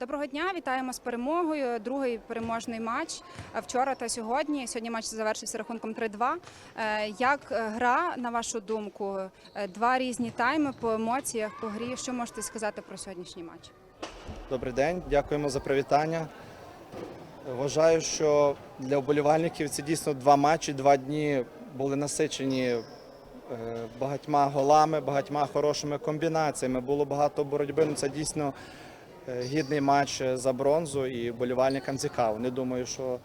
Доброго дня, вітаємо з перемогою. Другий переможний матч е, вчора та сьогодні. Сьогодні матч завершився рахунком 3-2. Е, Як е, гра, на вашу думку, Е, два різні тайми по емоціях, по грі. Що можете сказати про сьогоднішній матч? Добрий день, дякуємо за привітання. Вважаю, що для вболівальників це дійсно два матчі, два дні були насичені е, багатьма голами, багатьма хорошими комбінаціями. Було багато боротьби. Ну, це дійсно е, гідний матч за бронзу і вболівальникам цікаво. Не думаю, що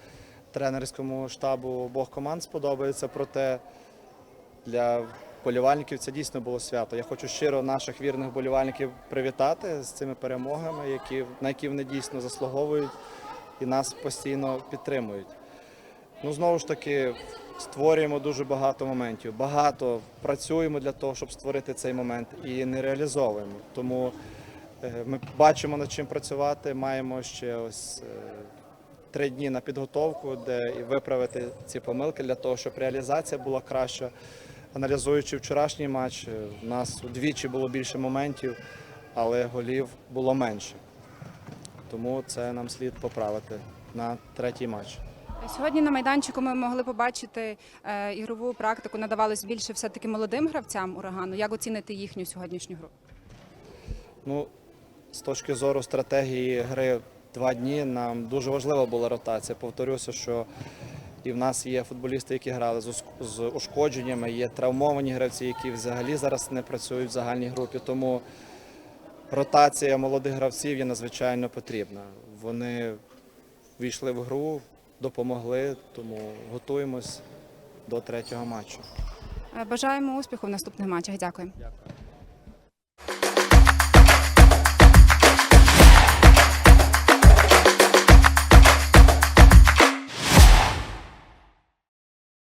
тренерському штабу обох команд сподобається, проте для вболівальників це дійсно було свято. Я хочу щиро наших вірних вболівальників привітати з цими перемогами, які, на які вони дійсно заслуговують і нас постійно підтримують. Ну, знову ж таки, створюємо дуже багато моментів. Багато працюємо для того, щоб створити цей момент і не реалізовуємо. Тому е, ми бачимо над чим працювати. Маємо ще ось е, три дні на підготовку, де і виправити ці помилки для того, щоб реалізація була краща. Аналізуючи вчорашній матч, е, в нас удвічі було більше моментів, але голів було менше. Тому це нам слід поправити на третій матч. Сьогодні на майданчику ми могли побачити е, ігрову практику. Надавалось більше все-таки молодим гравцям урагану. Як оцінити їхню сьогоднішню гру? Ну, з точки зору стратегії гри два дні нам дуже важлива була ротація. Повторюся, що і в нас є футболісти, які грали з ушкодженнями, є травмовані гравці, які взагалі зараз не працюють в загальній групі. Тому ротація молодих гравців є надзвичайно потрібна. Вони війшли в гру, допомогли, тому готуємось до третього матчу. Бажаємо успіху в наступних матчах. Дякую. Дякую.